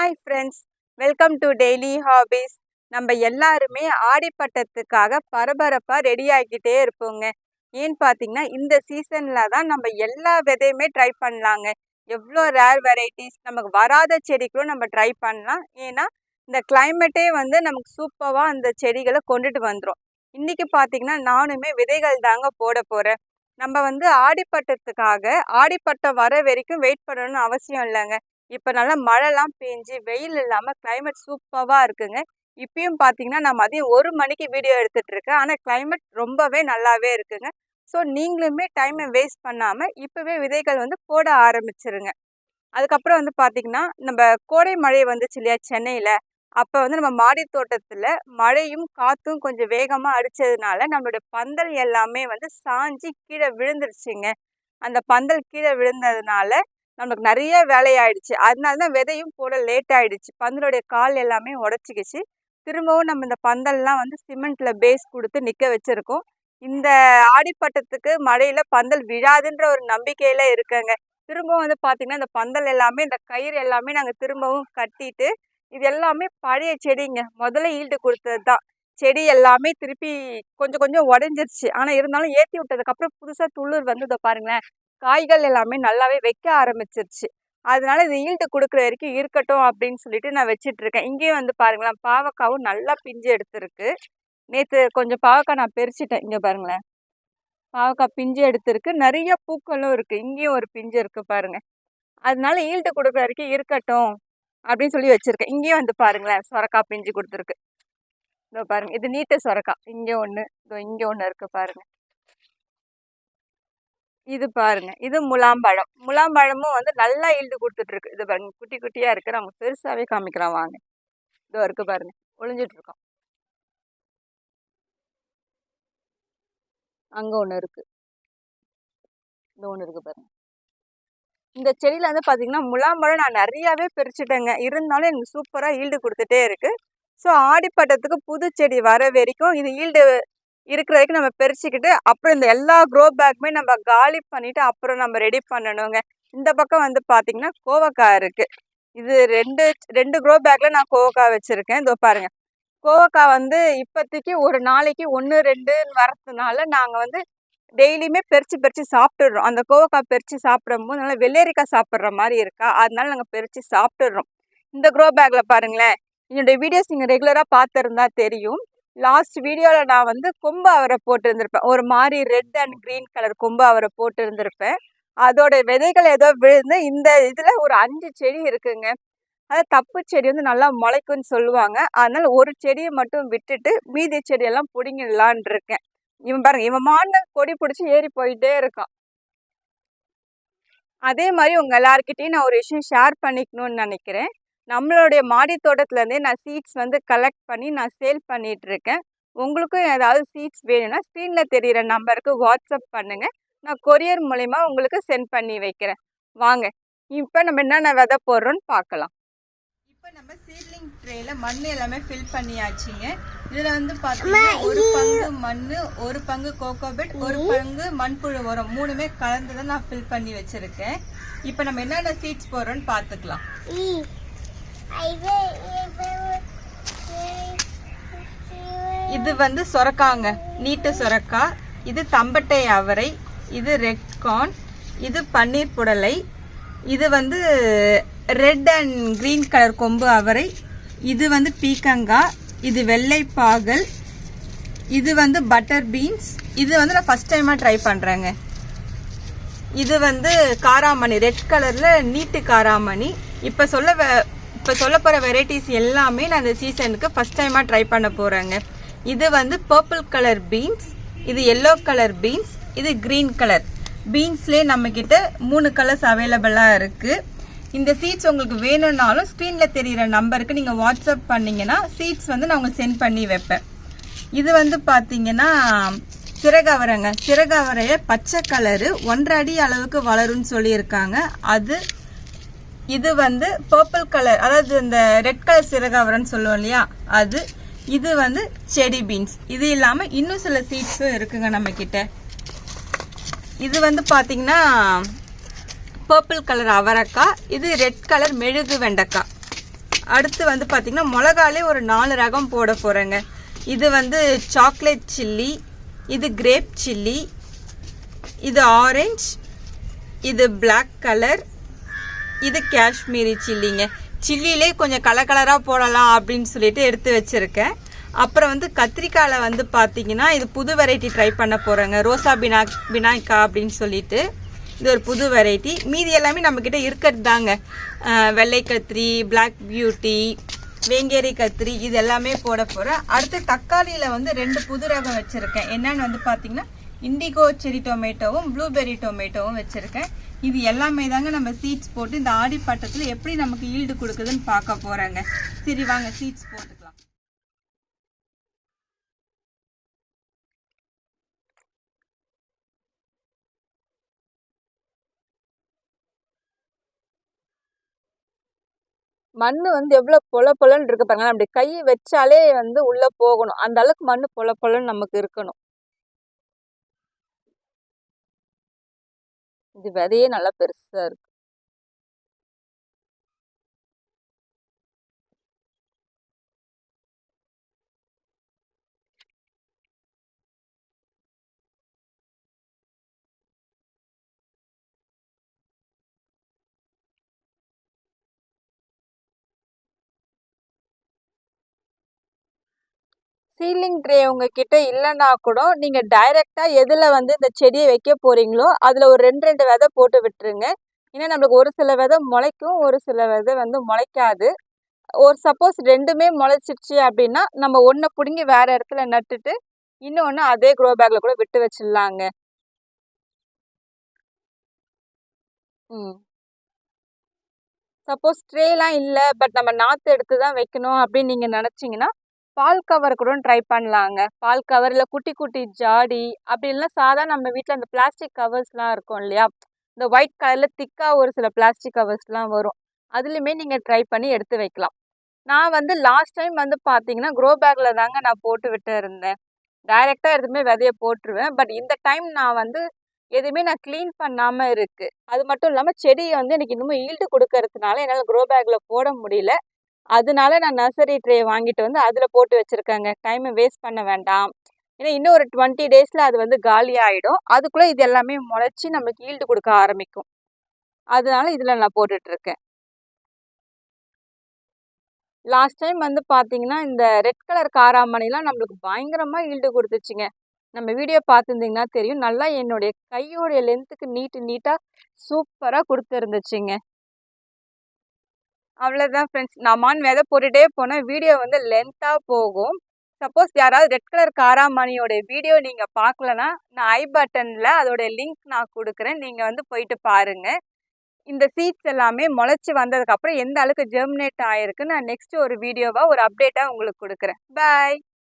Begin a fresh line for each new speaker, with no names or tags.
Hi friends welcome to daily hobbies நம்ம எல்லாருமே ஆடிப்பட்டத்துக்காக பரபரப்பாக ரெடி ஆகிக்கிட்டே இருப்போங்க. ஏன்னு பார்த்தீங்கன்னா இந்த சீசனில் தான் நம்ம எல்லா விதையுமே ட்ரை பண்ணலாங்க. எவ்வளோ ரேர் வெரைட்டிஸ் நமக்கு வராத செடிகளும் நம்ம ட்ரை பண்ணலாம். ஏன்னா இந்த கிளைமேட்டே வந்து நமக்கு சூப்பராக அந்த செடிகளை கொண்டுட்டு வந்துடும் இன்றைக்கி பார்த்தீங்கன்னா நானுமே விதைகள் தாங்க போட போகிறேன் நம்ம வந்து ஆடிப்பட்டத்துக்காக ஆடிப்பட்டம் வர வரைக்கும் வெயிட் பண்ணணும்னு அவசியம் இல்லைங்க. இப்போ நல்லா மழைலாம் பேஞ்சு வெயில் இல்லாமல் கிளைமேட் சூப்பராக இருக்குங்க. இப்பயும் பார்த்தீங்கன்னா நான் மதியம் ஒரு மணிக்கு வீடியோ எடுத்துகிட்டு இருக்கேன். ஆனால் கிளைமேட் ரொம்பவே நல்லாவே இருக்குங்க. ஸோ நீங்களுமே டைமை வேஸ்ட் பண்ணாமல் இப்போவே விதைகள் வந்து போட ஆரம்பிச்சிருங்க. அதுக்கப்புறம் வந்து பார்த்திங்கன்னா நம்ம கோடை மழை வந்துச்சு இல்லையா சென்னையில். அப்போ வந்து நம்ம மாடி தோட்டத்தில் மழையும் காற்றும் கொஞ்சம் வேகமாக அடித்ததுனால நம்மளுடைய பந்தல் எல்லாமே வந்து சாஞ்சி கீழே விழுந்துருச்சுங்க. அந்த பந்தல் கீழே விழுந்ததுனால நமக்கு நிறைய வேலையாயிடுச்சு. அதனால தான் விதையும் போட லேட் ஆயிடுச்சு. பந்தலுடைய கால் எல்லாமே உடச்சிக்கிச்சு. திரும்பவும் நம்ம இந்த பந்தல்லாம் வந்து சிமெண்ட்டில் பேஸ் கொடுத்து நிற்க வச்சுருக்கோம். இந்த ஆடிப்பட்டத்துக்கு மழையில் பந்தல் விழாதுன்ற ஒரு நம்பிக்கையில் இருக்கங்க. திரும்பவும் வந்து பார்த்திங்கன்னா இந்த பந்தல் எல்லாமே இந்த கயிறு எல்லாமே நாங்கள் திரும்பவும் கட்டிட்டு இது எல்லாமே பழைய செடிங்க. முதல்ல ஈல்டு கொடுத்தது தான். செடி எல்லாமே திருப்பி கொஞ்சம் கொஞ்சம் உடஞ்சிருச்சு. ஆனால் இருந்தாலும் ஏற்றி விட்டதுக்கப்புறம் புதுசாக துளிர் வந்து இதை பாருங்களேன். காய்கள் எல்லாமே நல்லாவே வைக்க ஆரம்பிச்சிருச்சு. அதனால இது ஈல்டு கொடுக்குற வரைக்கும் இருக்கட்டும் அப்படின்னு சொல்லிட்டு நான் வச்சுட்டு இருக்கேன் இங்கேயும் வந்து பாருங்களேன் பாவக்காவும் நல்லா பிஞ்சு எடுத்திருக்கு. நேற்று கொஞ்சம் பாவக்காய் நான் பெரிச்சிட்டேன் இங்கே பாருங்களேன். பாவக்காய் பிஞ்சு எடுத்திருக்கு. நிறைய பூக்களும் இருக்குது இங்கேயும் ஒரு பிஞ்சு இருக்குது பாருங்க. அதனால ஈல்டு கொடுக்குற வரைக்கும் இருக்கட்டும் அப்படின்னு சொல்லி வச்சுருக்கேன். இங்கேயும் வந்து பாருங்களேன் சொரக்காய் பிஞ்சு கொடுத்துருக்கு. இதோ பாருங்க. இது நீட்ட சொரக்காய். இங்கே ஒன்று இதோ இங்கே ஒன்று இருக்குது பாருங்க. இது பாருங்க. இது முலாம்பழம். முலாம்பழமும் வந்து நல்லா ஈல்டு கொடுத்துட்டு இருக்கு இது பாருங்க குட்டி குட்டியா இருக்கிற நம்ம பெருசாவே காமிக்கலாம். வாங்க. இதோ இருக்கு பாருங்க. ஒளிஞ்சிட்டு இருக்கோம் அங்க ஒண்ணு இருக்கு. இந்த ஒண்ணு இருக்கு பாருங்க. இந்த செடியில வந்து பாத்தீங்கன்னா முலாம்பழம் நான் நிறையாவே பிரிச்சுட்டேங்க. இருந்தாலும் எனக்கு சூப்பரா ஈல்டு கொடுத்துட்டே இருக்கு. ஸோ ஆடிப்பட்டத்துக்கு புது செடி வர வரைக்கும் இது ஈல்டு இருக்கிற வரைக்கும் நம்ம பிரிச்சுக்கிட்டு அப்புறம் இந்த எல்லா க்ரோ பேக்குமே நம்ம காலி பண்ணிவிட்டு அப்புறம் நம்ம ரெடி பண்ணணுங்க. இந்த பக்கம் வந்து பார்த்தீங்கன்னா கோவக்காய் இருக்குது இது ரெண்டு ரெண்டு க்ரோ பேக்கில் நான் கோவக்காய் வச்சுருக்கேன். இதோ பாருங்க. கோவக்காய் வந்து இப்போதைக்கு ஒரு நாளைக்கு ஒன்று ரெண்டுன்னு வரதுனால நாங்கள் வந்து டெய்லியுமே பறித்து பறித்து சாப்பிட்டுடுறோம். அந்த கோவக்காய் பறித்து சாப்பிடும்போது நல்லா வெள்ளரிக்காய் சாப்பிட்ற மாதிரி இருக்கா? அதனால நாங்கள் பறித்து சாப்பிட்டுடுறோம். இந்த க்ரோ பேக்கில் பாருங்களேன். என்னுடைய வீடியோஸ் நீங்கள் ரெகுலராக பார்த்துருந்தா தெரியும். லாஸ்ட் வீடியோவில் நான் வந்து கொம்பு அவரை போட்டிருந்திருப்பேன். ஒரு மாதிரி ரெட் அண்ட் க்ரீன் கலர் கொம்பு அவரை போட்டிருந்திருப்பேன். அதோட விதைகள் ஏதோ விழுந்து இந்த இதில் ஒரு அஞ்சு செடி இருக்குங்க. அதாவது தப்பு செடி வந்து நல்லா முளைக்கும்னு சொல்லுவாங்க. அதனால் ஒரு செடியை மட்டும் விட்டுட்டு மீதி செடியெல்லாம் பிடிங்கிடலான் இருக்கேன் இவன் பாருங்க இவன் மாண்ட கொடி பிடிச்சி ஏறி போயிட்டே இருக்கான். அதே மாதிரி உங்கள் எல்லாருக்கிட்டையும் நான் ஒரு விஷயம் ஷேர் பண்ணிக்கணும்னு நினைக்கிறேன். நம்மளுடைய மாடி தோட்டத்துலேருந்தே நான் சீட்ஸ் வந்து கலெக்ட் பண்ணி நான் சேல் பண்ணிட்டு இருக்கேன் உங்களுக்கும் ஏதாவது சீட்ஸ் வேணும்னா ஸ்க்ரீனில் தெரிகிற நம்பருக்கு வாட்ஸ்அப் பண்ணுங்கள் நான் கொரியர் மூலிமா உங்களுக்கு சென்ட் பண்ணி வைக்கிறேன். வாங்க இப்போ நம்ம என்னென்ன விதை போடுறோன்னு பார்க்கலாம். இப்போ நம்ம சீட்லிங் ட்ரேல மண் எல்லாமே ஃபில் பண்ணியாச்சுங்க. இதில் வந்து பார்த்தீங்கன்னா ஒரு பங்கு மண் ஒரு பங்கு கோகோபெட் ஒரு பங்கு மண்புழு உரம். மூணுமே கலந்து தான் நான் ஃபில் பண்ணி வச்சுருக்கேன். இப்போ நம்ம என்னென்ன சீட்ஸ் போடுறோன்னு பார்த்துக்கலாம். இது வந்து சொரக்காங்க. நீட்டு சொரக்கா. இது தம்பட்டை அவரை. இது ரெட் கார்ன். இது பன்னீர் புடலை. இது வந்து ரெட் அண்ட் க்ரீன் கலர் கொம்பு அவரை. இது வந்து பீக்கங்காய். இது வெள்ளை பாகல். இது வந்து பட்டர் பீன்ஸ். இது வந்து நான் ஃபஸ்ட் டைமாக ட்ரை பண்ணுறேங்க இது வந்து காராமணி. ரெட் கலரில் நீட்டு காராமணி. இப்போ சொல்ல இப்போ சொல்ல போகிற வெரைட்டிஸ் எல்லாமே நான் இந்த சீசனுக்கு ஃபஸ்ட் டைமாக ட்ரை பண்ண போகிறேங்க இது வந்து பர்பிள் கலர் பீன்ஸ் இது எல்லோ கலர் பீன்ஸ் இது க்ரீன் கலர் பீன்ஸ்லேயே நம்மக்கிட்ட மூணு கலர்ஸ் அவைலபிளாக இருக்குது இந்த சீட்ஸ் உங்களுக்கு வேணும்னாலும் ஸ்க்ரீனில் தெரிகிற நம்பருக்கு நீங்கள் வாட்ஸ்அப் பண்ணிங்கன்னா சீட்ஸ் வந்து நான் உங்களுக்கு சென்ட் பண்ணி வைப்பேன். இது வந்து பார்த்தீங்கன்னா சிறகவரைங்க. சிறகவரைய பச்சை கலரு ஒன்றரை அடி அளவுக்கு வளரும்னு சொல்லியிருக்காங்க. அது இது வந்து பர்பிள் கலர் அதாவது இந்த ரெட் கலர் சிறகவரன்னு சொல்லுவோம் இல்லையா? அது இது வந்து செடி பீன்ஸ் இது இல்லாமல் இன்னும் சில சீட்ஸும் இருக்குங்க நம்ம கிட்ட இது வந்து பார்த்தீங்கன்னா பர்பிள் கலர் அவரைக்காய் இது ரெட் கலர் மெழுகு வெண்டைக்காய். அடுத்து வந்து பார்த்திங்கன்னா மிளகாலே ஒரு நாலு ரகம் போட போகிறேங்க இது வந்து சாக்லேட் சில்லி இது கிரேப் சில்லி இது ஆரஞ்ச் இது பிளாக் கலர் இது காஷ்மீரி சில்லிங்க. சில்லிலே கொஞ்சம் கலர் கலராக போடலாம் அப்படின்னு சொல்லிட்டு எடுத்து வச்சுருக்கேன். அப்புறம் வந்து கத்திரிக்காயில் வந்து பார்த்தீங்கன்னா இது புது வெரைட்டி ட்ரை பண்ண போகிறேங்க ரோசா பினா பினாய்க்கா அப்படின்னு சொல்லிட்டு இது ஒரு புது வெரைட்டி மீதி எல்லாமே நம்மக்கிட்ட இருக்கிறது தாங்க. வெள்ளை கத்திரி பிளாக் பியூட்டி வேங்கேரி கத்திரி இது எல்லாமே போட போகிறேன் அடுத்து தக்காளியில் வந்து ரெண்டு புது ரகம் வச்சுருக்கேன். என்னன்னு வந்து பார்த்தீங்கன்னா இண்டிகோ செரி டொமேட்டோவும் ப்ளூபெர்ரி டொமேட்டோவும் வச்சுருக்கேன். இது எல்லாமே தாங்க நம்ம சீட்ஸ் போட்டு இந்த ஆடி பட்டத்தில் எப்படி நமக்கு ஈல்டு கொடுக்குதுன்னு பார்க்க போகிறோங்க சரி வாங்க சீட்ஸ் போட்டுக்கலாம். மண் வந்து எவ்வளோ பொல பொலன்னு இருக்கு பாருங்க. அப்படி கை வச்சாலே வந்து உள்ளே போகணும். அந்த அளவுக்கு மண் பொல பொலன்னு நமக்கு இருக்கணும். இது விதையே நல்லா பெருசாக இருக்கு. சீலிங் ட்ரே உங்ககிட்ட இல்லைன்னா கூட நீங்கள் டைரெக்டாக எதில் வந்து இந்த செடியை வைக்க போகிறீங்களோ அதில் ஒரு ரெண்டு ரெண்டு விதை போட்டு விட்டுருங்க. ஏன்னா நம்மளுக்கு ஒரு சில விதை முளைக்கும் ஒரு சில விதை வந்து முளைக்காது. ஒரு சப்போஸ் ரெண்டுமே முளைச்சிருச்சு அப்படின்னா நம்ம ஒன்றை பிடுங்கி வேறு இடத்துல நட்டுட்டு இன்னொன்று அதே க்ரோ பேக்கில் கூட விட்டு வச்சிடலாங்க. ம். சப்போஸ் ட்ரேலாம் இல்லை பட் நம்ம நாற்று எடுத்து தான் வைக்கணும் அப்படின்னு நீங்கள் நினச்சிங்கன்னா பால் கவர் கூட ட்ரை பண்ணலாங்க. பால் கவரில் குட்டி குட்டி ஜாடி அப்படி இல்லைனா சாதா நம்ம வீட்டில் அந்த பிளாஸ்டிக் கவர்ஸ்லாம் இருக்கும் இல்லையா? இந்த ஒயிட் கலரில் திக்காக ஒரு சில பிளாஸ்டிக் கவர்ஸ்லாம் வரும். அதுலேயுமே நீங்கள் ட்ரை பண்ணி எடுத்து வைக்கலாம். நான் வந்து லாஸ்ட் டைம் வந்து பார்த்தீங்கன்னா க்ரோ பேக்கில் தாங்க நான் போட்டு விட்டு இருந்தேன் டைரெக்டாக எதுவுமே விதைய போட்டுருவேன். பட் இந்த டைம் நான் வந்து எதுவுமே நான் க்ளீன் பண்ணாமல் இருக்குது அது மட்டும் இல்லாமல் செடியை வந்து எனக்கு இன்னமும் ஈல்டு கொடுக்கறதுனால என்னால் க்ரோ பேக்கில் போட முடியல. அதனால நான் நர்சரி ட்ரே வாங்கிட்டு வந்து அதில் போட்டு வச்சுருக்கேங்க. டைமை வேஸ்ட் பண்ண வேண்டாம். ஏன்னா இன்னும் ஒரு டுவெண்ட்டி டேஸில் அது வந்து காலி ஆகிடும் அதுக்குள்ளே இது எல்லாமே முளைச்சி நம்மளுக்கு ஈல்டு கொடுக்க ஆரம்பிக்கும். அதனால இதில் நான் போட்டுட்ருக்கேன். லாஸ்ட் டைம் வந்து பார்த்தீங்கன்னா இந்த ரெட் கலர் காராமணிலாம் நம்மளுக்கு பயங்கரமாக ஈல்டு கொடுத்துச்சுங்க. நம்ம வீடியோ பார்த்துருந்தீங்கன்னா தெரியும். நல்லா என்னுடைய கையோடைய லென்த்துக்கு நீட்டு நீட்டாக சூப்பராக கொடுத்துருந்துச்சுங்க. அவ்வளோதான் ஃப்ரெண்ட்ஸ் நான் விதை போட்டுகிட்டே போனால் வீடியோ வந்து லென்த்தாக போகும். சப்போஸ் யாராவது ரெட் கலர் காராமணியோட வீடியோ நீங்கள் பார்க்கலனா நான் ஐ பட்டனில் அதோடைய லிங்க் நான் கொடுக்குறேன். நீங்கள் வந்து போயிட்டு பாருங்கள் இந்த சீட்ஸ் எல்லாமே முளைச்சி வந்ததுக்கப்புறம் எந்த அளவுக்கு ஜெர்மினேட் ஆகிருக்கு நான் நெக்ஸ்ட் ஒரு வீடியோவாக ஒரு அப்டேட்டாக உங்களுக்கு கொடுக்குறேன். பாய்